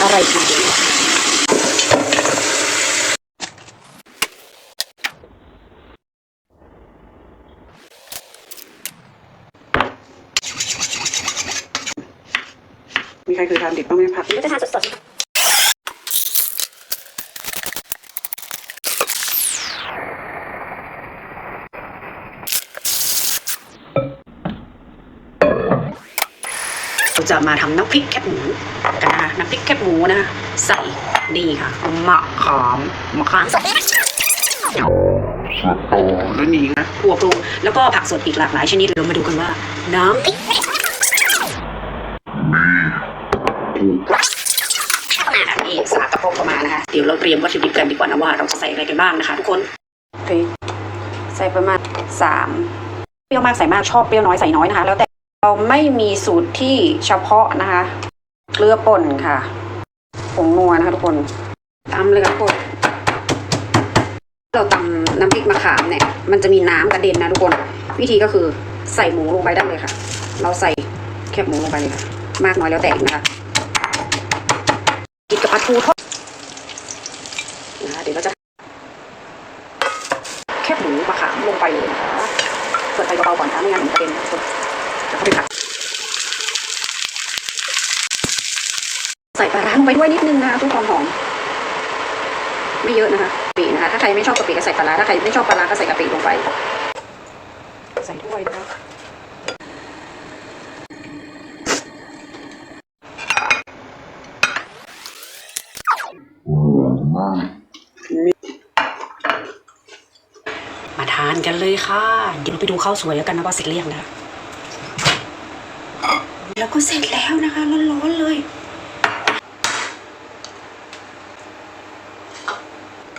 อะไรกินดีมีใครเคยทานดิบบ้างไหมพัก ก็จะทานสดๆ เราจะมาทำน้ำพริกแคบหมูกันนะคะน้ำพริกแคบหมูนะคะใส่นี่ค่ะมะขามมะขามสดแล้วนี่นะถั่วปรุงแล้วก็ผักสดอีกหลากหลายชนิดเรามาดูกันว่า น้ำพริกนี่สากกระพกเข้ามานะคะเดี๋ยวเราเตรียมวัตถุดิบกันดีกว่านะว่าเราจะใส่อะไรกันบ้างนะคะ ทุกคนพริกใส่ประมาณสามเปรี้ยวมากใส่มากชอบเปรี้ยวน้อยใส่น้อยนะคะ แล้วแต่ เราไม่มีสูตรที่เฉพาะนะคะเกลือป่นค่ะผงนัวนะคะทุกคนตำเลยค่ะทุกคนเราตำน้ำพริกมะขามเนี่ย มันจะมีน้ำกระเด็นนะทุกคน วิธีก็คือใส่หมูลงไปได้เลยค่ะ เราใส่แคบหมูลงไปเลยค่ะ มากน้อยแล้วแต่นะคะกินกับปลาทูทอดนะคะเดี๋ยวเราจะ แคบหมูมะขามลงไปเลยนะคะเปิดไฟเบาๆก่อนค่ะไม่งั้นมันกระเด็นนะ ใส่ปลาร้าลงไปด้วยนิดนึงนะคะเพื่อความหอม ไม่เยอะนะคะกะปินะคะ ถ้าใครไม่ชอบกะปิก็ใส่ปลาร้าถ้าใครไม่ชอบปลาร้าก็ใส่กะปิลงไป ใส่ถ้วยนะคะมาทานกันเลยค่ะ เดี๋ยวเราไปดูข้าวสวยแล้วกันนะว่าเสร็จเรียงนะคะ แล้วก็เสร็จแล้วนะคะร้อนๆเลย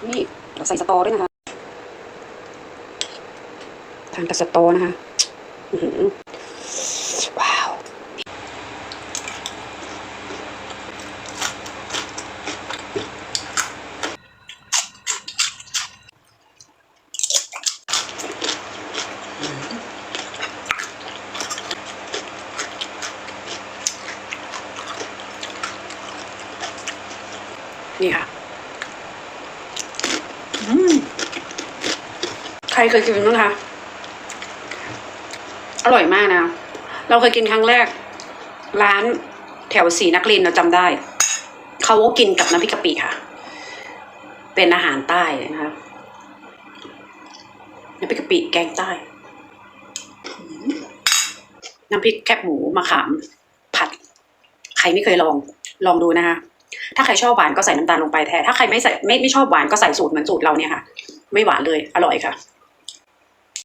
นี่เราใส่สตอด้วยนะคะ ทานกับสตอนะคะอื้อหือว้าว นี่ค่ะใครเคยกินบ้างคะ อร่อยมากนะ เราเคยกินครั้งแรก ร้านแถวสีนักเรียนเราจำได้ เขากินกับน้ำพริกกะปิค่ะ เป็นอาหารใต้นะคะน้ำพริกกะปิแกงใต้ น้ำพริกแคบหมูมะขาม ผัด ใครไม่เคยลอง ลองดูนะคะ ถ้าใครชอบหวานก็ใส่น้ำตาลลงไปแทนถ้าใครไม่ใส่ไม่ไม่ชอบหวานก็ใส่สูตรเหมือนสูตรเราเนี่ยค่ะ ไม่หวานเลยอร่อยค่ะ